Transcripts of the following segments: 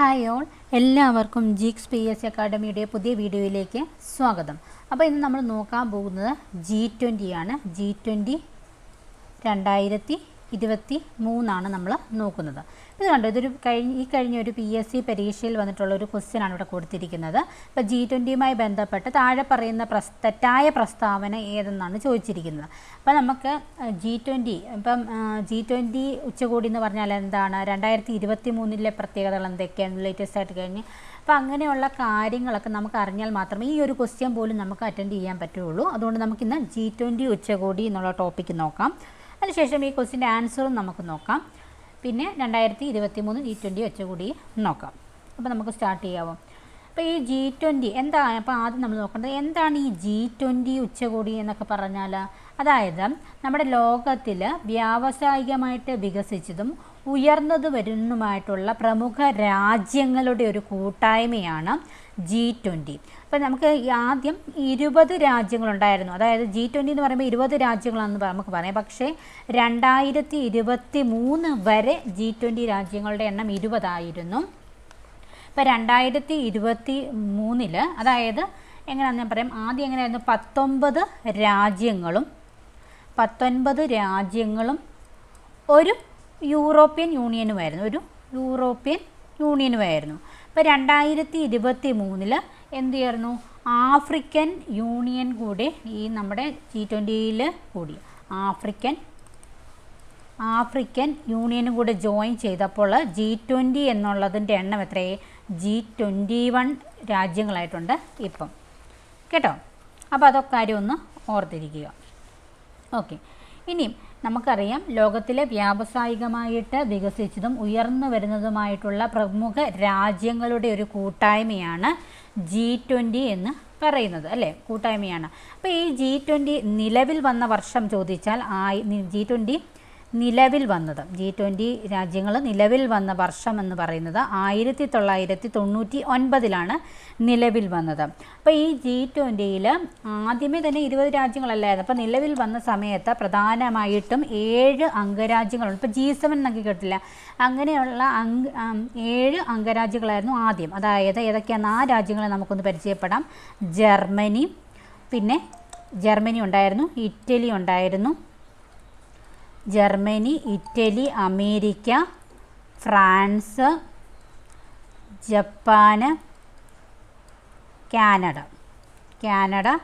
Hi all. എല്ലാവർക്കും geeks P S അക്കാഡമിയുടെ പുതിയ വീഡിയോയിലേക്ക് സ്വാഗതം. അപ്പോൾ ഇന്ന് നമ്മൾ നോക്കാൻ പോകുന്നത് ജി ട്വന്റിയാണ് ജി ട്വന്റി രണ്ടായിരത്തി ഇരുപത്തി മൂന്നാണ് നമ്മൾ നോക്കുന്നത്. ഇത് കണ്ടോ ഇതൊരു കഴിഞ്ഞ ഈ കഴിഞ്ഞ ഒരു പി എസ് സി പരീക്ഷയിൽ വന്നിട്ടുള്ള ഒരു ക്വസ്റ്റ്യൻ ആണ് ഇവിടെ കൊടുത്തിരിക്കുന്നത്. ഇപ്പോൾ ജി ട്വന്റിയുമായി ബന്ധപ്പെട്ട് താഴെ പറയുന്ന പ്രസ് തെറ്റായ പ്രസ്താവന ഏതെന്നാണ് ചോദിച്ചിരിക്കുന്നത്. അപ്പോൾ നമുക്ക് ജി ട്വന്റി ഇപ്പം ജി ട്വന്റി ഉച്ചകോടി എന്ന് പറഞ്ഞാൽ എന്താണ്? രണ്ടായിരത്തി ഇരുപത്തി മൂന്നിലെ പ്രത്യേകതകൾ എന്തൊക്കെയാണ്? ലേറ്റസ്റ്റ് ആയിട്ട് കഴിഞ്ഞ്. അപ്പോൾ അങ്ങനെയുള്ള കാര്യങ്ങളൊക്കെ നമുക്ക് അറിഞ്ഞാൽ മാത്രമേ ഈ ഒരു ക്വസ്റ്റ്യൻ പോലും നമുക്ക് അറ്റൻഡ് ചെയ്യാൻ പറ്റുള്ളൂ. അതുകൊണ്ട് നമുക്കിന്ന് ജി ട്വന്റി ഉച്ചകോടി എന്നുള്ള ടോപ്പിക്ക് നോക്കാം. അതിനുശേഷം ഈ ക്വസ്റ്റിന്റെ ആൻസറും നമുക്ക് നോക്കാം. പിന്നെ രണ്ടായിരത്തി ഇരുപത്തി മൂന്ന് ജി ട്വന്റി വെച്ചുകൂടി നോക്കാം. അപ്പോൾ നമുക്ക് സ്റ്റാർട്ട് ചെയ്യാമോ അപ്പോൾ ഈ ജി ട്വന്റി എന്താണ്? അപ്പോൾ ആദ്യം നമ്മൾ നോക്കേണ്ടത് എന്താണ് ഈ ജി ട്വന്റി ഉച്ചകോടി എന്നൊക്കെ പറഞ്ഞാൽ? അതായത് നമ്മുടെ ലോകത്തിൽ വ്യാവസായികമായിട്ട് വികസിച്ചതും ഉയർന്നത് വരുന്നതുമായിട്ടുള്ള പ്രമുഖ രാജ്യങ്ങളുടെ ഒരു കൂട്ടായ്മയാണ് ജി ട്വന്റി അപ്പോൾ നമുക്ക് ആദ്യം ഇരുപത് രാജ്യങ്ങളുണ്ടായിരുന്നു. അതായത് ജി ട്വന്റി എന്ന് പറയുമ്പോൾ ഇരുപത് രാജ്യങ്ങളാണെന്ന് നമുക്ക് പറയാം. പക്ഷേ രണ്ടായിരത്തി ഇരുപത്തി മൂന്ന് വരെ ജി ട്വന്റി രാജ്യങ്ങളുടെ എണ്ണം ഇരുപതായിരുന്നു. ഇപ്പം രണ്ടായിരത്തി ഇരുപത്തി മൂന്നിൽ അതായത് എങ്ങനെയാണെന്ന് ഞാൻ പറയാം. ആദ്യം എങ്ങനെയായിരുന്നു? പത്തൊമ്പത് രാജ്യങ്ങളും പത്തൊൻപത് രാജ്യങ്ങളും ഒരു യൂറോപ്യൻ യൂണിയനുമായിരുന്നു ഒരു യൂറോപ്യൻ യൂണിയനുമായിരുന്നു ഇപ്പോൾ രണ്ടായിരത്തി ഇരുപത്തി മൂന്നിൽ എന്ത് ചേർന്നു? ആഫ്രിക്കൻ യൂണിയൻ കൂടി ഈ നമ്മുടെ ജി ട്വന്റിയിൽ കൂടി. ആഫ്രിക്കൻ ആഫ്രിക്കൻ യൂണിയനും കൂടെ ജോയിൻ ചെയ്തപ്പോൾ ജി ട്വന്റി എന്നുള്ളതിന്റെ എണ്ണം എത്രയേ ജി ട്വന്റി വൺ രാജ്യങ്ങളായിട്ടുണ്ട് ഇപ്പം. കേട്ടോ? അപ്പോൾ അതൊക്കെ കാര്യം ഒന്ന് ഓർത്തിരിക്കുക. ഓക്കെ. ഇനിയും നമുക്കറിയാം ലോകത്തിലെ വ്യാവസായികമായിട്ട് വികസിച്ചതും ഉയർന്നു വരുന്നതുമായിട്ടുള്ള പ്രമുഖ രാജ്യങ്ങളുടെ ഒരു കൂട്ടായ്മയാണ് ജി ട്വന്റി എന്ന് പറയുന്നത് അല്ലേ? കൂട്ടായ്മയാണ്. അപ്പോൾ ഈ ജി ട്വന്റി നിലവിൽ വന്ന വർഷം ചോദിച്ചാൽ ആയി ജി ട്വന്റി നിലവിൽ വന്നത്. ജി ട്വന്റി രാജ്യങ്ങൾ നിലവിൽ വന്ന വർഷം എന്ന് പറയുന്നത് ആയിരത്തി തൊള്ളായിരത്തി തൊണ്ണൂറ്റി ഒൻപതിലാണ് നിലവിൽ വന്നത്. അപ്പോൾ ഈ ജി ട്വന്റിയിൽ ആദ്യമേ തന്നെ ഇരുപത് രാജ്യങ്ങളല്ലായിരുന്നു. അപ്പോൾ നിലവിൽ വന്ന സമയത്ത് പ്രധാനമായിട്ടും ഏഴ് അംഗരാജ്യങ്ങളുണ്ട്. ഇപ്പോൾ ജി സെവൻ എന്നൊക്കെ കേട്ടില്ല അങ്ങനെയുള്ള അംഗ ഏഴ് അംഗരാജ്യങ്ങളായിരുന്നു ആദ്യം. അതായത് ഏതൊക്കെയാണ് ആ രാജ്യങ്ങളെ നമുക്കൊന്ന് പരിചയപ്പെടാം. ജർമ്മനി പിന്നെ ജർമ്മനി ഉണ്ടായിരുന്നു ഇറ്റലി ഉണ്ടായിരുന്നു Germany Italy America France Japan Canada. Canada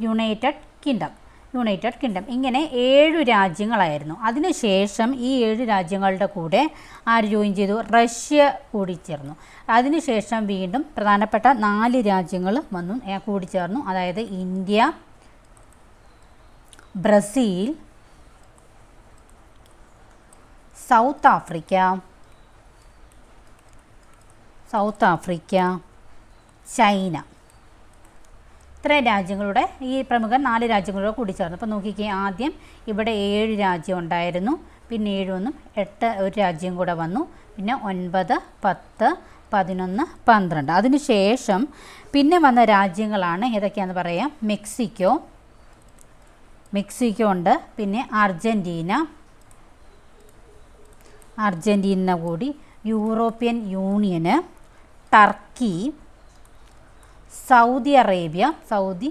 United Kingdom. United Kingdom. ഇങ്ങനെ ഏഴ് രാജ്യങ്ങളായിരുന്നു. അതിനുശേഷം ഈ ഏഴ് രാജ്യങ്ങളുടെ കൂടെ ആര് ജോയിൻ ചെയ്തു? റഷ്യ കൂടി ചേർന്നു. അതിനുശേഷം വീണ്ടും പ്രധാനപ്പെട്ട നാല് രാജ്യങ്ങൾ വന്നു കൂടിച്ചേർന്നു അതായത് India Brazil South Africa. South Africa China. ഇത്രയും രാജ്യങ്ങളുടെ ഈ പ്രമുഖ നാല് രാജ്യങ്ങളുടെ കൂടി ചേർന്നു. അപ്പോൾ നോക്കിക്കേ ആദ്യം ഇവിടെ ഏഴ് രാജ്യം ഉണ്ടായിരുന്നു. പിന്നെ ഏഴൊന്നും എട്ട് ഒരു രാജ്യം കൂടെ വന്നു. പിന്നെ ഒൻപത് പത്ത് പതിനൊന്ന് പന്ത്രണ്ട്. അതിനുശേഷം പിന്നെ വന്ന രാജ്യങ്ങളാണ് ഏതൊക്കെയാണെന്ന് പറയാം? മെക്സിക്കോ. മെക്സിക്കോ ഉണ്ട് പിന്നെ അർജന്റീന അർജന്റീന കൂടി European union Turkey Saudi Arabia Saudi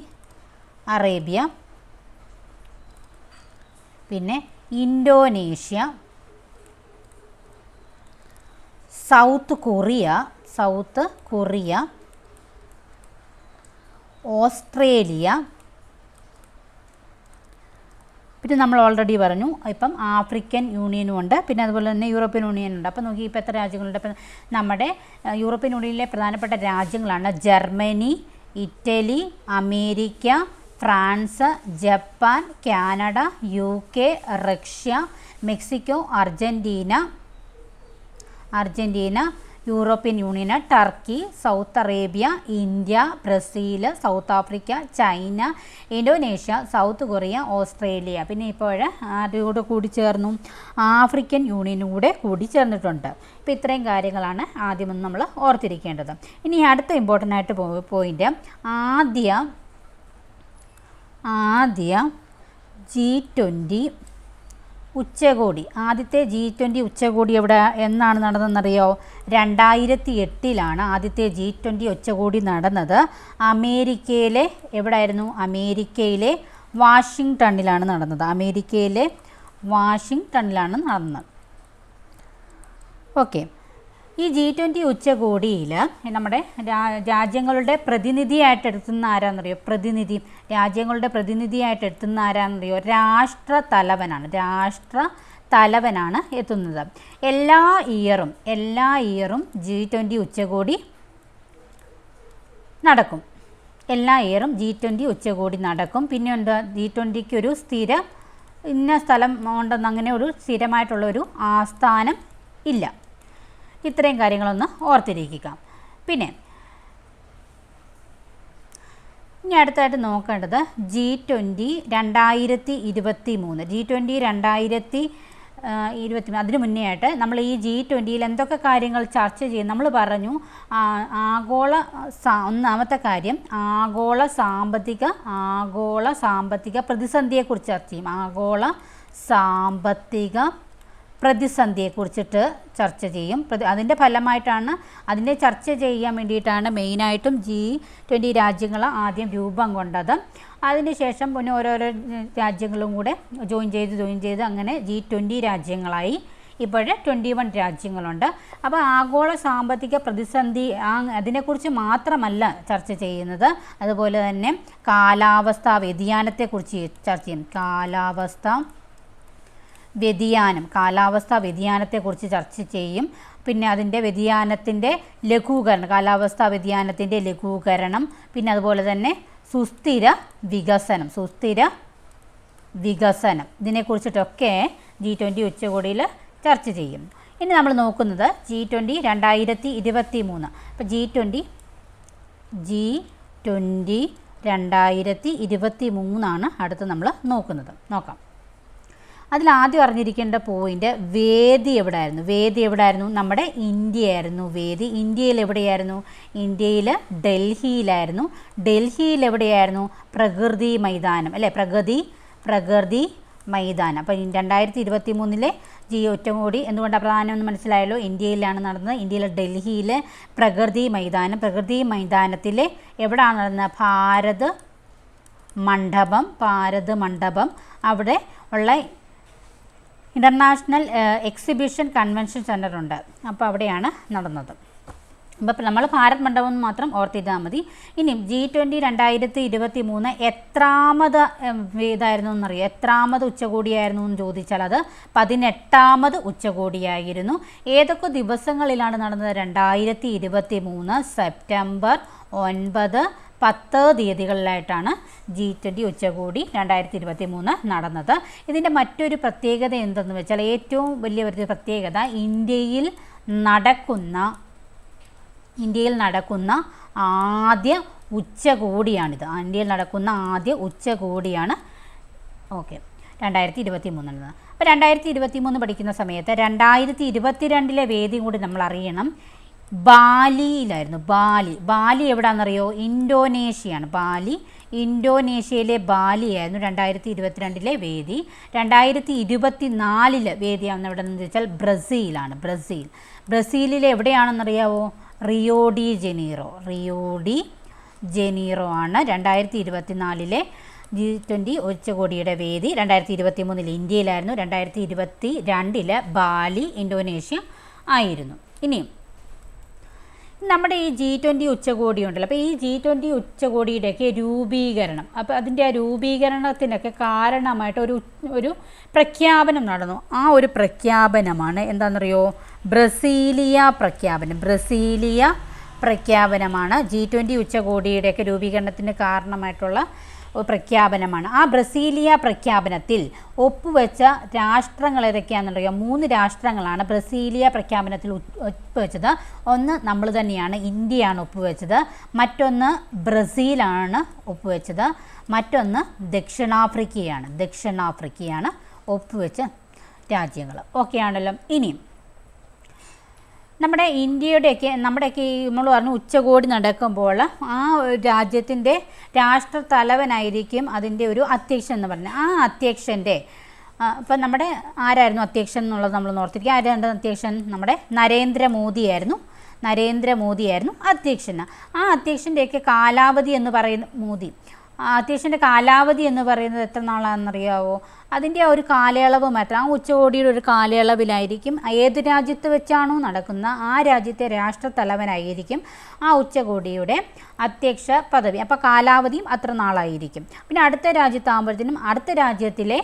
Arabia പിന്നെ Indonesia South Korea South Korea Australia പിന്നെ നമ്മൾ ഓൾറെഡി പറഞ്ഞു. ഇപ്പം ആഫ്രിക്കൻ യൂണിയനും ഉണ്ട്. പിന്നെ അതുപോലെ തന്നെ യൂറോപ്യൻ യൂണിയൻ ഉണ്ട്. അപ്പോൾ നോക്കി ഇപ്പോൾ എത്ര രാജ്യങ്ങളുണ്ട്. ഇപ്പം നമ്മുടെ യൂറോപ്യൻ യൂണിയനിലെ പ്രധാനപ്പെട്ട രാജ്യങ്ങളാണ് Germany Italy America France Japan Canada U K Russia Mexico Argentina Argentina European union Turkey South Arabia India Brazil South Africa China Indonesia South Korea Australia. പിന്നെ ഇപ്പോൾ ആരുടെ കൂടി ചേർന്നു? ആഫ്രിക്കൻ യൂണിയനും കൂടെ ചേർന്നിട്ടുണ്ട്. ഇപ്പം ഇത്രയും കാര്യങ്ങളാണ് ആദ്യമൊന്നും നമ്മൾ ഓർത്തിരിക്കേണ്ടത്. ഇനി അടുത്ത ഇമ്പോർട്ടന്റ് ആയിട്ട് പോയിന്റ് ആദ്യ ആദ്യ ജി ട്വന്റി ഉച്ചകോടി. ആദ്യത്തെ ജി ട്വന്റി ഉച്ചകോടി എവിടെ? എന്നാണ് നടന്നതെന്നറിയോ? രണ്ടായിരത്തി എട്ടിലാണ് ആദ്യത്തെ ജി ട്വന്റി ഉച്ചകോടി നടന്നത്. അമേരിക്കയിലെ എവിടെയായിരുന്നു അമേരിക്കയിലെ വാഷിങ്ടണിലാണ് നടന്നത്. അമേരിക്കയിലെ വാഷിങ്ടണിലാണ് നടന്നത്. ഓക്കെ. ഈ ജി ട്വന്റി ഉച്ചകോടിയിൽ നമ്മുടെ രാജ്യങ്ങളുടെ പ്രതിനിധിയായിട്ട് എടുത്തുന്ന ആരാന്നറിയോ? പ്രതിനിധി. രാജ്യങ്ങളുടെ പ്രതിനിധിയായിട്ട് എത്തുന്ന ആരാന്നറിയോ രാഷ്ട്ര തലവനാണ് രാഷ്ട്ര തലവനാണ് എത്തുന്നത് എല്ലാ ഇയറും എല്ലാ ഇയറും ജി ട്വന്റി ഉച്ചകോടി നടക്കും. എല്ലാ ഇയറും ജി ട്വന്റി ഉച്ചകോടി നടക്കും. പിന്നെ ഉണ്ട് ജി ട്വന്റിക്ക് ഒരു സ്ഥിര ഇന്ന സ്ഥലം ഉണ്ടെന്ന് അങ്ങനെ ഒരു സ്ഥിരമായിട്ടുള്ള ഒരു ആസ്ഥാനം ഇല്ല. ഇത്രയും കാര്യങ്ങളൊന്ന് ഓർത്തിരിക്കുക. പിന്നെ ഇനി അടുത്തായിട്ട് നോക്കേണ്ടത് ജി ട്വന്റി രണ്ടായിരത്തി ഇരുപത്തി മൂന്ന് ജി ട്വന്റി രണ്ടായിരത്തി ഇരുപത്തി അതിനു മുന്നേ ആയിട്ട് നമ്മൾ ഈ ജി ട്വന്റിയിൽ എന്തൊക്കെ കാര്യങ്ങൾ ചർച്ച ചെയ്യും? നമ്മൾ പറഞ്ഞു ആഗോള ഒന്നാമത്തെ കാര്യം ആഗോള സാമ്പത്തിക ആഗോള സാമ്പത്തിക പ്രതിസന്ധിയെക്കുറിച്ച് ചർച്ച ചെയ്യും. ആഗോള സാമ്പത്തിക പ്രതിസന്ധിയെക്കുറിച്ചിട്ട് ചർച്ച ചെയ്യും. അതിന്റെ ഫലമായിട്ടാണ് അതിനെ ചർച്ച ചെയ്യാൻ വേണ്ടിയിട്ടാണ് മെയിനായിട്ടും ജി ട്വന്റി രാജ്യങ്ങൾ ആദ്യം രൂപം കൊണ്ടത്. അതിനുശേഷം പിന്നെ ഓരോരോ രാജ്യങ്ങളും കൂടെ ജോയിൻ ചെയ്ത് ജോയിൻ ചെയ്ത് അങ്ങനെ ജി ട്വന്റി രാജ്യങ്ങളായി. ഇപ്പോൾ ട്വന്റി വൺ രാജ്യങ്ങളുണ്ട്. അപ്പോൾ ആഗോള സാമ്പത്തിക പ്രതിസന്ധി അതിനെക്കുറിച്ച് മാത്രമല്ല ചർച്ച ചെയ്യുന്നത്. അതുപോലെ തന്നെ കാലാവസ്ഥാ വ്യതിയാനത്തെക്കുറിച്ച് ചർച്ച ചെയ്യും. കാലാവസ്ഥ വ്യതിയാനം കാലാവസ്ഥാ വ്യതിയാനത്തെക്കുറിച്ച് ചർച്ച ചെയ്യും. പിന്നെ അതിന്റെ വ്യതിയാനത്തിന്റെ ലഘൂകരണം കാലാവസ്ഥാ വ്യതിയാനത്തിന്റെ ലഘൂകരണം. പിന്നെ അതുപോലെ തന്നെ സുസ്ഥിര വികസനം സുസ്ഥിര വികസനം. ഇതിനെക്കുറിച്ചിട്ടൊക്കെ ജി ട്വന്റി ഉച്ചകോടിയിൽ ചർച്ച ചെയ്യും. ഇനി നമ്മൾ നോക്കുന്നത് ജി ട്വന്റി രണ്ടായിരത്തി ഇരുപത്തി മൂന്ന് അപ്പോൾ ജി ട്വന്റി ജി ട്വന്റി രണ്ടായിരത്തി ഇരുപത്തി മൂന്നാണ് അടുത്ത് നമ്മൾ നോക്കുന്നത്. നോക്കാം. അതിൽ ആദ്യം അറിഞ്ഞിരിക്കേണ്ട പോയിന്റ് വേദി എവിടെയായിരുന്നു വേദി എവിടെയായിരുന്നു നമ്മുടെ ഇന്ത്യയായിരുന്നു വേദി. ഇന്ത്യയിൽ എവിടെയായിരുന്നു? ഇന്ത്യയിൽ ഡൽഹിയിലായിരുന്നു. ഡൽഹിയിൽ എവിടെയായിരുന്നു? പ്രകൃതി മൈതാനം അല്ലേ? പ്രകൃതി പ്രകൃതി മൈതാനം. അപ്പോൾ രണ്ടായിരത്തി ഇരുപത്തി മൂന്നിലെ ജി ഒറ്റമൂടി എന്തുകൊണ്ടാണ് പ്രധാനം എന്ന് മനസ്സിലായല്ലോ? ഇന്ത്യയിലാണ് നടന്നത്. ഇന്ത്യയിലെ ഡൽഹിയിലെ പ്രകൃതി മൈതാനം പ്രകൃതി മൈതാനത്തിലെ എവിടെയാണ് നടന്നത്? ഭാരത് മണ്ഡപം ഭാരത് മണ്ഡപം അവിടെ ഉള്ള ഇന്റർനാഷണൽ എക്സിബിഷൻ കൺവെൻഷൻ സെന്റർ ഉണ്ട്. അപ്പോൾ അവിടെയാണ് നടന്നത്. അപ്പോൾ നമ്മൾ ഭാരത് മണ്ഡപം മാത്രം ഓർത്തിരുന്നാൽ മതി. ഇനി ജി ട്വന്റി രണ്ടായിരത്തി ഇരുപത്തി മൂന്ന് എത്രാമത് ഇതായിരുന്നു എന്നറിയാം? എത്രാമത് ഉച്ചകോടിയായിരുന്നു എന്ന് ചോദിച്ചാൽ അത് പതിനെട്ടാമത് ഉച്ചകോടിയായിരുന്നു. ഏതൊക്കെ ദിവസങ്ങളിലാണ് നടന്നത്? രണ്ടായിരത്തി ഇരുപത്തി മൂന്ന് സെപ്റ്റംബർ ഒൻപത് പത്ത് തീയതികളിലായിട്ടാണ് ജി ട്വന്റി ഉച്ചകോടി രണ്ടായിരത്തി ഇരുപത്തി മൂന്ന് നടന്നത്. ഇതിന്റെ മറ്റൊരു പ്രത്യേകത എന്തെന്ന് വെച്ചാൽ ഏറ്റവും വലിയ ഒരു പ്രത്യേകത ഇന്ത്യയിൽ നടക്കുന്ന ഇന്ത്യയിൽ നടക്കുന്ന ആദ്യ ഉച്ചകോടിയാണിത്. ഇന്ത്യയിൽ നടക്കുന്ന ആദ്യ ഉച്ചകോടിയാണ് ഓക്കെ രണ്ടായിരത്തി ഇരുപത്തി മൂന്നിൽ അപ്പോൾ രണ്ടായിരത്തി ഇരുപത്തി മൂന്ന് പഠിക്കുന്ന സമയത്ത് രണ്ടായിരത്തി ഇരുപത്തിരണ്ടിലെ വേദി കൂടി നമ്മൾ അറിയണം. ബാലിയിലായിരുന്നു. ബാലി. ബാലി എവിടാണെന്നറിയോ ഇൻഡോനേഷ്യയാണ് ബാലി ഇൻഡോനേഷ്യയിലെ ബാലിയായിരുന്നു രണ്ടായിരത്തി ഇരുപത്തിരണ്ടിലെ വേദി. രണ്ടായിരത്തി ഇരുപത്തി നാലിലെ വേദിയാണെന്ന് എവിടെ നിന്ന് വെച്ചാൽ ബ്രസീലാണ്. ബ്രസീൽ. ബ്രസീലിൽ എവിടെയാണെന്നറിയാവോ? Rio de Janeiro. Rio de Janeiro ആണ് രണ്ടായിരത്തി ഇരുപത്തി നാലിലെ ജി ട്വന്റി ഉച്ചകോടിയുടെ വേദി. രണ്ടായിരത്തി ഇരുപത്തി മൂന്നിൽ ഇന്ത്യയിലായിരുന്നു. രണ്ടായിരത്തി ഇരുപത്തി രണ്ടിൽ ബാലി ഇൻഡോനേഷ്യ ആയിരുന്നു. ഇനിയും നമ്മുടെ ഈ ജി ട്വന്റി ഉച്ചകോടി ഉണ്ടല്ലോ അപ്പോൾ ഈ ജി ട്വന്റി ഉച്ചകോടിയുടെയൊക്കെ രൂപീകരണം. അപ്പോൾ അതിന്റെ ആ രൂപീകരണത്തിനൊക്കെ കാരണമായിട്ട് ഒരു ഒരു പ്രഖ്യാപനം നടന്നു. ആ ഒരു പ്രഖ്യാപനമാണ് എന്താണെന്നറിയോ? ബ്രസീലിയ പ്രഖ്യാപനം. ബ്രസീലിയ പ്രഖ്യാപനമാണ് ജി ട്വന്റി ഉച്ചകോടിയുടെയൊക്കെ രൂപീകരണത്തിന് കാരണമായിട്ടുള്ള പ്രഖ്യാപനമാണ്. ആ ബ്രസീലിയ പ്രഖ്യാപനത്തിൽ ഒപ്പുവെച്ച രാഷ്ട്രങ്ങൾ ഏതൊക്കെയാണെന്നുണ്ടെങ്കിൽ മൂന്ന് രാഷ്ട്രങ്ങളാണ് ബ്രസീലിയ പ്രഖ്യാപനത്തിൽ ഒപ്പുവെച്ചത്. ഒന്ന് നമ്മൾ തന്നെയാണ് ഇന്ത്യയാണ് ഒപ്പുവെച്ചത്. മറ്റൊന്ന് ബ്രസീലാണ് ഒപ്പുവെച്ചത്. മറ്റൊന്ന് ദക്ഷിണാഫ്രിക്കയാണ് ദക്ഷിണാഫ്രിക്കയാണ് ഒപ്പുവെച്ച രാജ്യങ്ങൾ. ഓക്കെ ആണല്ലോ ഇനിയും നമ്മുടെ ഇന്ത്യയുടെയൊക്കെ നമ്മുടെയൊക്കെ ഈ നമ്മൾ പറഞ്ഞു ഉച്ചകോടി നടക്കുമ്പോൾ ആ രാജ്യത്തിന്റെ രാഷ്ട്ര തലവനായിരിക്കും അതിന്റെ ഒരു അധ്യക്ഷൻ എന്ന് പറഞ്ഞത് ആ അധ്യക്ഷന്റെ ഇപ്പം നമ്മുടെ ആരായിരുന്നു അധ്യക്ഷൻ എന്നുള്ളത് നമ്മൾ ഓർത്തിരിക്കുക. ആരായിരുന്നു അധ്യക്ഷൻ? നമ്മുടെ നരേന്ദ്രമോദിയായിരുന്നു. നരേന്ദ്രമോദിയായിരുന്നു അധ്യക്ഷൻ ആ അധ്യക്ഷന്റെയൊക്കെ കാലാവധി എന്ന് പറയുന്ന മോദി. അധ്യക്ഷന്റെ കാലാവധി എന്ന് പറയുന്നത് എത്ര നാളാണെന്നറിയാവോ? അതിന്റെ ആ ഒരു കാലയളവ് മാത്രം ആ ഉച്ചകോടിയുടെ ഒരു കാലയളവിലായിരിക്കും ഏത് രാജ്യത്ത് വെച്ചാണോ നടക്കുന്ന ആ രാജ്യത്തെ രാഷ്ട്രത്തലവനായിരിക്കും ആ ഉച്ചകോടിയുടെ അധ്യക്ഷ പദവി. അപ്പോൾ കാലാവധിയും അത്ര നാളായിരിക്കും. പിന്നെ അടുത്ത രാജ്യത്താകുമ്പോഴത്തേനും അടുത്ത രാജ്യത്തിലെ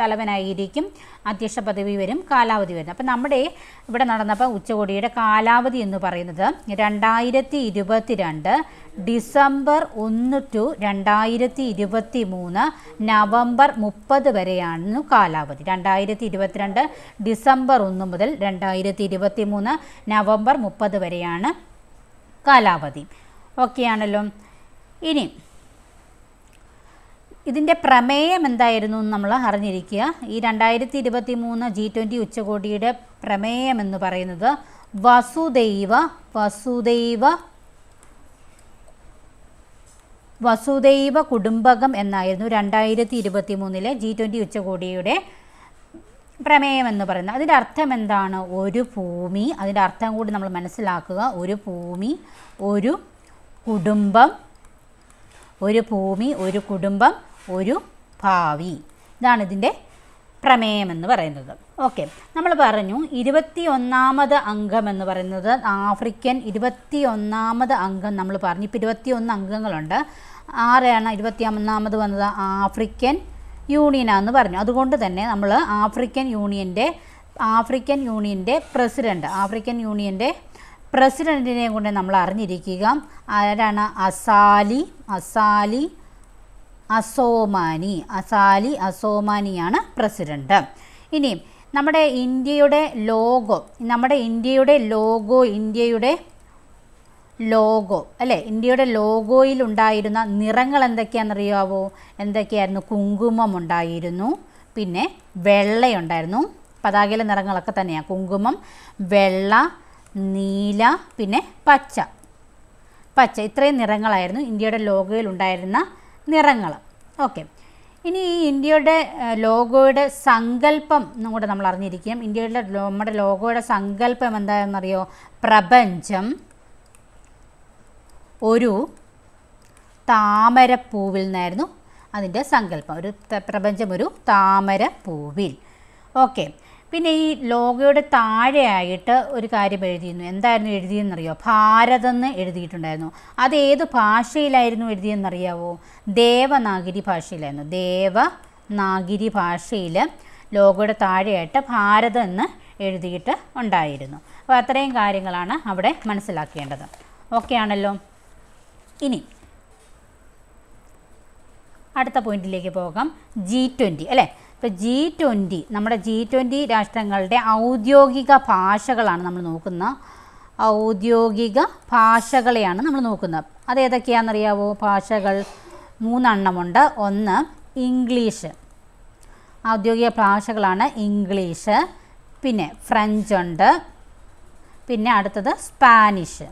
തലവനായിരിക്കും അധ്യക്ഷ പദവി വരും കാലാവധി വരും. അപ്പോൾ നമ്മുടെ ഇവിടെ നടന്നപ്പോൾ ഉച്ചകോടിയുടെ കാലാവധി എന്ന് പറയുന്നത് രണ്ടായിരത്തി ഇരുപത്തിരണ്ട് ഡിസംബർ ഒന്ന് ടു രണ്ടായിരത്തി ഇരുപത്തി മൂന്ന് നവംബർ മുപ്പത് വരെയാണ് കാലാവധി. രണ്ടായിരത്തി ഇരുപത്തിരണ്ട് ഡിസംബർ ഒന്ന് മുതൽ രണ്ടായിരത്തി ഇരുപത്തി മൂന്ന് നവംബർ മുപ്പത് വരെയാണ് കാലാവധി. ഓക്കെ ആണല്ലോ ഇനി ഇതിന്റെ പ്രമേയം എന്തായിരുന്നു എന്ന് നമ്മൾ അറിഞ്ഞിരിക്കുക. ഈ രണ്ടായിരത്തി ഇരുപത്തി മൂന്ന് ജി ട്വന്റി ഉച്ചകോടിയുടെ പ്രമേയം എന്ന് പറയുന്നത് വസുദൈവ വസുദൈവ വസുദൈവ കുടുംബകം എന്നായിരുന്നു രണ്ടായിരത്തി ഇരുപത്തി മൂന്നിലെ ജി ട്വന്റി ഉച്ചകോടിയുടെ പ്രമേയം എന്ന് പറയുന്നത്. അതിന്റെ അർത്ഥം എന്താണ്? ഒരു ഭൂമി അതിന്റെ അർത്ഥം കൂടി നമ്മൾ മനസ്സിലാക്കുക. ഒരു ഭൂമി ഒരു കുടുംബം ഒരു ഭൂമി ഒരു കുടുംബം ഒരു ഭാവി. ഇതാണ് ഇതിന്റെ പ്രമേയം എന്ന് പറയുന്നത്. ഓക്കെ നമ്മൾ പറഞ്ഞു ഇരുപത്തി ഒന്നാമത് അംഗം എന്ന് പറയുന്നത് ആഫ്രിക്കൻ ഇരുപത്തി ഒന്നാമത് അംഗം നമ്മൾ പറഞ്ഞു. ഇപ്പോൾ ഇരുപത്തി ഒന്ന് അംഗങ്ങളുണ്ട്. ആരെയാണ് ഇരുപത്തി ഒന്നാമത് വന്നത്? ആഫ്രിക്കൻ യൂണിയനാന്ന് പറഞ്ഞു. അതുകൊണ്ട് തന്നെ നമ്മൾ ആഫ്രിക്കൻ യൂണിയന്റെ ആഫ്രിക്കൻ യൂണിയന്റെ പ്രസിഡന്റ് ആഫ്രിക്കൻ യൂണിയന്റെ പ്രസിഡന്റിനെ കൊണ്ട് നമ്മൾ അറിഞ്ഞിരിക്കുക. ആരാണ്? അസാലി അസാലി അസോമാനി. അസാലി അസോമാനിയാണ് പ്രസിഡന്റ് ഇനി നമ്മുടെ ഇന്ത്യയുടെ ലോഗോ നമ്മുടെ ഇന്ത്യയുടെ ലോഗോ ഇന്ത്യയുടെ ലോഗോ അല്ലേ? ഇന്ത്യയുടെ ലോഗോയിൽ ഉണ്ടായിരുന്ന നിറങ്ങൾ എന്തൊക്കെയാണെന്നറിയാവോ? എന്തൊക്കെയായിരുന്നു? കുങ്കുമം ഉണ്ടായിരുന്നു പിന്നെ വെള്ളയുണ്ടായിരുന്നു പതാകയിലെ നിറങ്ങളൊക്കെ തന്നെയാണ് കുങ്കുമം വെള്ള നീല പിന്നെ പച്ച. പച്ച ഇത്രയും നിറങ്ങളായിരുന്നു ഇന്ത്യയുടെ ലോഗോയിൽ ഉണ്ടായിരുന്ന നിറങ്ങൾ. ഓക്കെ. ഇനി ഈ ഇന്ത്യയുടെ ലോഗോയുടെ സങ്കല്പം കൂടെ നമ്മൾ അറിഞ്ഞിരിക്കും ഇന്ത്യയുടെ നമ്മുടെ ലോഗോയുടെ സങ്കല്പം എന്താണെന്നറിയോ? പ്രപഞ്ചം ഒരു താമരപ്പൂവിൽ നിന്നായിരുന്നു അതിന്റെ സങ്കല്പം. ഒരു പ്രപഞ്ചം ഒരു താമരപ്പൂവിൽ. ഓക്കെ. പിന്നെ ഈ ലോഗോയുടെ താഴെയായിട്ട് ഒരു കാര്യം എഴുതിയിരുന്നു. എന്തായിരുന്നു എഴുതിയെന്നറിയോ? ഭാരതം എന്ന് എഴുതിയിട്ടുണ്ടായിരുന്നു. അത് ഏത് ഭാഷയിലായിരുന്നു എഴുതിയെന്നറിയാവോ? ദേവനാഗിരി ഭാഷയിലായിരുന്നു. ദേവനാഗിരി ഭാഷയിൽ ലോഗോയുടെ താഴെയായിട്ട് ഭാരതം എന്ന് എഴുതിയിട്ട് ഉണ്ടായിരുന്നു. അപ്പോൾ അത്രയും കാര്യങ്ങളാണ് അവിടെ മനസ്സിലാക്കേണ്ടത്. ഓക്കെ ആണല്ലോ. ഇനി അടുത്ത പോയിന്റിലേക്ക് പോകാം. ജി ട്വന്റി അല്ലേ? ഇപ്പോൾ ജി ട്വന്റി നമ്മുടെ ജി ട്വന്റി രാഷ്ട്രങ്ങളുടെ ഔദ്യോഗിക ഭാഷകളാണ് നമ്മൾ നോക്കുന്ന ഔദ്യോഗിക ഭാഷകളെയാണ് നമ്മൾ നോക്കുന്നത്. അത് ഏതൊക്കെയാണെന്നറിയാവോ? ഭാഷകൾ മൂന്നെണ്ണമുണ്ട്. ഒന്ന് ഇംഗ്ലീഷ്. ഔദ്യോഗിക ഭാഷകളാണ് ഇംഗ്ലീഷ്. പിന്നെ ഫ്രഞ്ച് ഉണ്ട്. പിന്നെ അടുത്തത് സ്പാനിഷ്.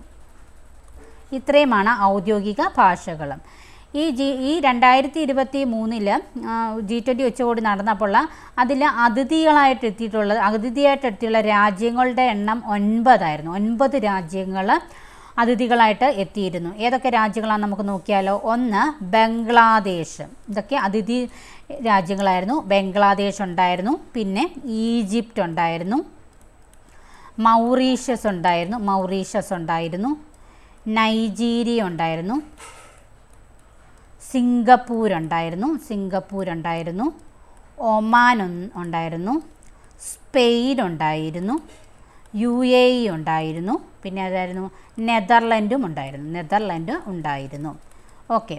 ഇത്രയുമാണ് ഔദ്യോഗിക ഭാഷകൾ ഈ ജി ഈ രണ്ടായിരത്തി ഇരുപത്തി മൂന്നിൽ ജി ട്വന്റി ഉച്ചകോടി നടന്നപ്പോൾ അതിൽ അതിഥികളായിട്ട് എത്തിയിട്ടുള്ള അതിഥിയായിട്ട് എത്തിയുള്ള രാജ്യങ്ങളുടെ എണ്ണം ഒൻപതായിരുന്നു. ഒൻപത് രാജ്യങ്ങൾ അതിഥികളായിട്ട് എത്തിയിരുന്നു. ഏതൊക്കെ രാജ്യങ്ങളാണ് നമുക്ക് നോക്കിയാലോ? ഒന്ന് ബംഗ്ലാദേശ്. ഇതൊക്കെ അതിഥി രാജ്യങ്ങളായിരുന്നു. ബംഗ്ലാദേശ് ഉണ്ടായിരുന്നു. പിന്നെ ഈജിപ്റ്റ് ഉണ്ടായിരുന്നു. മൗറീഷ്യസ് ഉണ്ടായിരുന്നു. മൗറീഷ്യസ് ഉണ്ടായിരുന്നു. നൈജീരിയ ഉണ്ടായിരുന്നു. സിംഗപ്പൂർ ഉണ്ടായിരുന്നു സിംഗപ്പൂർ ഉണ്ടായിരുന്നു. ഒമാൻ ഉണ്ടായിരുന്നു സ്പെയിൻ ഉണ്ടായിരുന്നു യു എ ഇ ഉണ്ടായിരുന്നു. പിന്നെ അതായിരുന്നു നെതർലൻഡും ഉണ്ടായിരുന്നു. നെതർലൻഡ് ഉണ്ടായിരുന്നു. ഓക്കെ.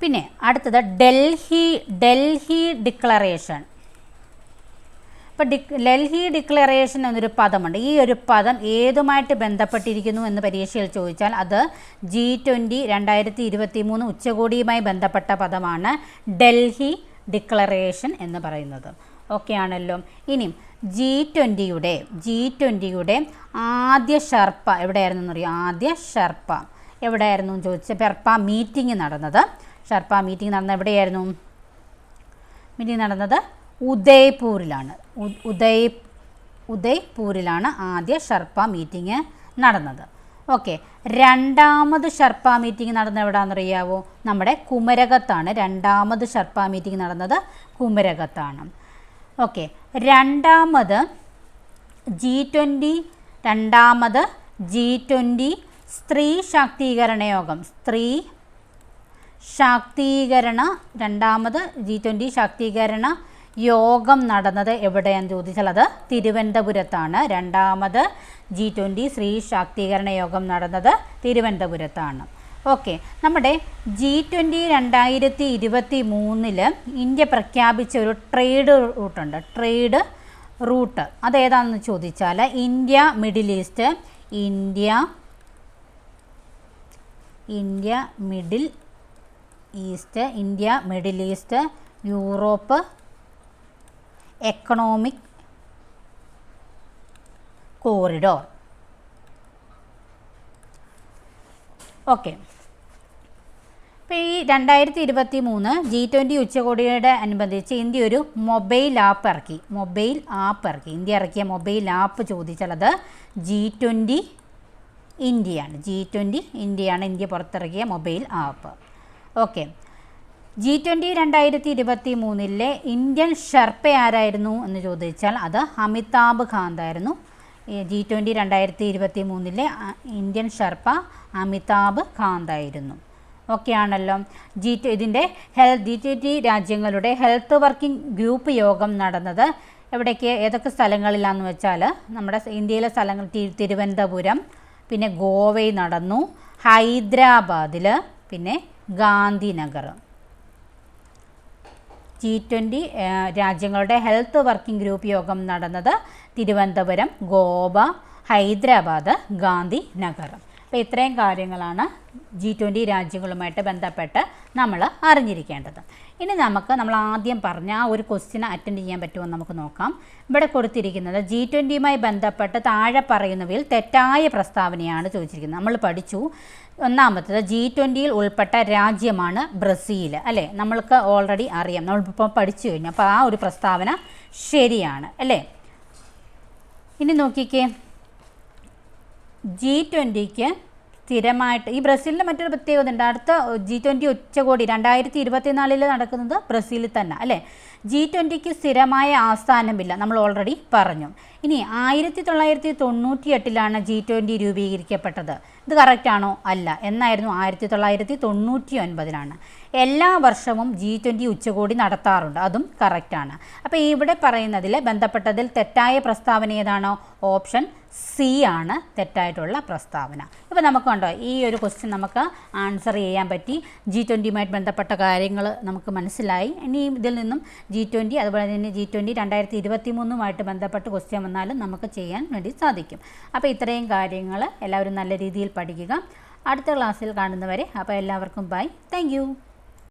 പിന്നെ അടുത്തത് ഡൽഹി ഡൽഹി ഡിക്ലറേഷൻ. ഇപ്പോൾ ഡി ഡൽഹി ഡിക്ലറേഷൻ എന്നൊരു പദമുണ്ട്. ഈ ഒരു പദം ഏതുമായിട്ട് ബന്ധപ്പെട്ടിരിക്കുന്നു എന്ന് പരീക്ഷയിൽ ചോദിച്ചാൽ അത് ജി ട്വന്റി രണ്ടായിരത്തി ഇരുപത്തി മൂന്ന് ഉച്ചകോടിയുമായി ബന്ധപ്പെട്ട പദമാണ് ഡൽഹി ഡിക്ലറേഷൻ എന്ന് പറയുന്നത്. ഓക്കെ ആണല്ലോ. ഇനിയും ജി ട്വന്റിയുടെ ജി ട്വന്റിയുടെ ആദ്യ ഷർപ്പ എവിടെയായിരുന്നു എന്നറിയോ ആദ്യ ഷർപ്പ എവിടെയായിരുന്നു എന്ന് ചോദിച്ചാൽ ഷർപ്പ മീറ്റിംഗ് നടന്നത്. ഷർപ്പ മീറ്റിംഗ് നടന്നത് എവിടെയായിരുന്നു? മീറ്റിംഗ് നടന്നത് ഉദയ്പൂരിലാണ്. ഉദയ് ഉദയ്പൂരിലാണ് ആദ്യ ഷർപ്പ മീറ്റിംഗ് നടന്നത്. ഓക്കെ. രണ്ടാമത് ഷർപ്പ മീറ്റിംഗ് നടന്ന എവിടെയാണെന്നറിയാവോ നമ്മുടെ കുമരകത്താണ്. രണ്ടാമത് ഷർപ്പ മീറ്റിംഗ് നടന്നത് കുമരകത്താണ്. ഓക്കെ. രണ്ടാമത് ജി ട്വന്റി രണ്ടാമത് ജി ട്വന്റി സ്ത്രീ ശാക്തീകരണ യോഗം. സ്ത്രീ ശാക്തീകരണ രണ്ടാമത് ജി ട്വന്റി ശാക്തീകരണ യോഗം നടന്നത് എവിടെയാന്ന് ചോദിച്ചാൽ അത് തിരുവനന്തപുരത്താണ്. രണ്ടാമത് ജി ട്വന്റി സ്ത്രീ ശാക്തീകരണ യോഗം നടന്നത് തിരുവനന്തപുരത്താണ്. ഓക്കെ നമ്മുടെ ജി ട്വന്റി രണ്ടായിരത്തി ഇരുപത്തി മൂന്നിൽ ഇന്ത്യ പ്രഖ്യാപിച്ച ഒരു ട്രേഡ് റൂട്ടുണ്ട്. ട്രേഡ് റൂട്ട് അതേതാണെന്ന് ചോദിച്ചാൽ India Middle East India India Middle East India Middle East Europe economic corridor okay ഇപ്പോൾ ഈ രണ്ടായിരത്തി ഇരുപത്തി മൂന്ന് ജി ട്വന്റി ഉച്ചകോടിയുടെ അനുബന്ധിച്ച് ഇന്ത്യ ഒരു മൊബൈൽ ആപ്പ് ഇറക്കി. മൊബൈൽ ആപ്പ് ഇറക്കി. ഇന്ത്യ ഇറക്കിയ മൊബൈൽ ആപ്പ് ചോദിച്ചാൽ അത് ജി ട്വന്റി ഇന്ത്യയാണ്. ജി ട്വന്റി ഇന്ത്യയാണ് ഇന്ത്യ പുറത്തിറക്കിയ mobile app. Okay G twenty രണ്ടായിരത്തി ഇരുപത്തി മൂന്നിലെ ഇന്ത്യൻ ഷെർപ്പ ആരായിരുന്നു എന്ന് ചോദിച്ചാൽ അത് അമിതാഭ് കാന്ത് ആയിരുന്നു. ജി ട്വന്റി രണ്ടായിരത്തി ഇരുപത്തി മൂന്നിലെ ഇന്ത്യൻ ഷെർപ്പ അമിതാഭ് കാന്ത് ആയിരുന്നു. ആണല്ലോ ജി ഇതിന്റെ ഹെൽത്ത് ജി ട്വന്റി രാജ്യങ്ങളുടെ ഹെൽത്ത് വർക്കിംഗ് ഗ്രൂപ്പ് യോഗം നടന്നത് എവിടേക്ക് ഏതൊക്കെ സ്ഥലങ്ങളിലാണെന്ന് വെച്ചാൽ നമ്മുടെ ഇന്ത്യയിലെ സ്ഥലങ്ങൾ തിരുവനന്തപുരം പിന്നെ ഗോവയിൽ നടന്നു ഹൈദരാബാദിൽ പിന്നെ ഗാന്ധിനഗർ. ജി ട്വന്റി രാജ്യങ്ങളുടെ ഹെൽത്ത് വർക്കിംഗ് ഗ്രൂപ്പ് യോഗം നടന്നത് തിരുവനന്തപുരം ഗോവ ഹൈദരാബാദ് ഗാന്ധി നഗർ അപ്പോൾ ഇത്രയും കാര്യങ്ങളാണ് ജി ട്വന്റി രാജ്യങ്ങളുമായിട്ട് ബന്ധപ്പെട്ട് നമ്മൾ അറിഞ്ഞിരിക്കേണ്ടത്. ഇനി നമുക്ക് നമ്മൾ ആദ്യം പറഞ്ഞ ആ ഒരു ക്വസ്റ്റ്യൻ അറ്റൻഡ് ചെയ്യാൻ പറ്റുമോ നമുക്ക് നോക്കാം. ഇവിടെ കൊടുത്തിരിക്കുന്നത് ജി ട്വന്റിയുമായി ബന്ധപ്പെട്ട് താഴെ പറയുന്നവയിൽ തെറ്റായ പ്രസ്താവനയാണ് ചോദിച്ചിരിക്കുന്നത്. നമ്മൾ പഠിച്ചു ഒന്നാമത്തത് ജി ട്വന്റിയിൽ ഉൾപ്പെട്ട രാജ്യമാണ് ബ്രസീൽ അല്ലേ? നമ്മൾക്ക് ഓൾറെഡി അറിയാം. നമ്മളിപ്പോൾ പഠിച്ചു കഴിഞ്ഞു. അപ്പോൾ ആ ഒരു പ്രസ്താവന ശരിയാണ്. അല്ലേ? ഇനി നോക്കിക്കേ. ജി ട്വന്റിക്ക് സ്ഥിരമായിട്ട്. ഈ ബ്രസീലിന്റെ മറ്റൊരു പ്രത്യേകത ഉണ്ട് അടുത്ത ജി ട്വന്റി ഉച്ചകോടി രണ്ടായിരത്തി ഇരുപത്തിനാലിൽ നടക്കുന്നത് ബ്രസീലിൽ തന്നെ അല്ലേ? ജി ട്വന്റിക്ക് സ്ഥിരമായ ആസ്ഥാനമില്ല നമ്മൾ ഓൾറെഡി പറഞ്ഞു. ഇനി ആയിരത്തി തൊള്ളായിരത്തി തൊണ്ണൂറ്റി എട്ടിലാണ് ജി ട്വന്റി രൂപീകരിക്കപ്പെട്ടത്. ഇത് കറക്റ്റാണോ അല്ല. എന്നായിരുന്നു ആയിരത്തി തൊള്ളായിരത്തി തൊണ്ണൂറ്റി ഒൻപതിലാണ് എല്ലാ വർഷവും ജി ട്വന്റി ഉച്ചകോടി നടത്താറുണ്ട്. അതും കറക്റ്റാണ് അപ്പോൾ ഇവിടെ പറയുന്നതിൽ ബന്ധപ്പെട്ടതിൽ തെറ്റായ പ്രസ്താവന ഏതാണോ? ഓപ്ഷൻ സി ആണ് തെറ്റായിട്ടുള്ള പ്രസ്താവന. ഇപ്പോൾ നമുക്ക് കണ്ടോ ഈ ഒരു ക്വസ്റ്റ്യൻ നമുക്ക് ആൻസർ ചെയ്യാൻ പറ്റി. ജി ട്വന്റിയുമായിട്ട് ബന്ധപ്പെട്ട കാര്യങ്ങൾ നമുക്ക് മനസ്സിലായി. ഇനി ഇതിൽ നിന്നും ജി ട്വന്റി അതുപോലെ തന്നെ ജി ട്വന്റി രണ്ടായിരത്തി ഇരുപത്തി മൂന്നുമായിട്ട് ബന്ധപ്പെട്ട് ക്വസ്റ്റ്യൻ വന്നാലും നമുക്ക് ചെയ്യാൻ വേണ്ടി സാധിക്കും. അപ്പോൾ ഇത്രയും കാര്യങ്ങൾ എല്ലാവരും നല്ല രീതിയിൽ പഠിക്കുക. അടുത്ത ക്ലാസ്സിൽ കാണുന്നവരെ അപ്പോൾ എല്ലാവർക്കും ബൈ താങ്ക്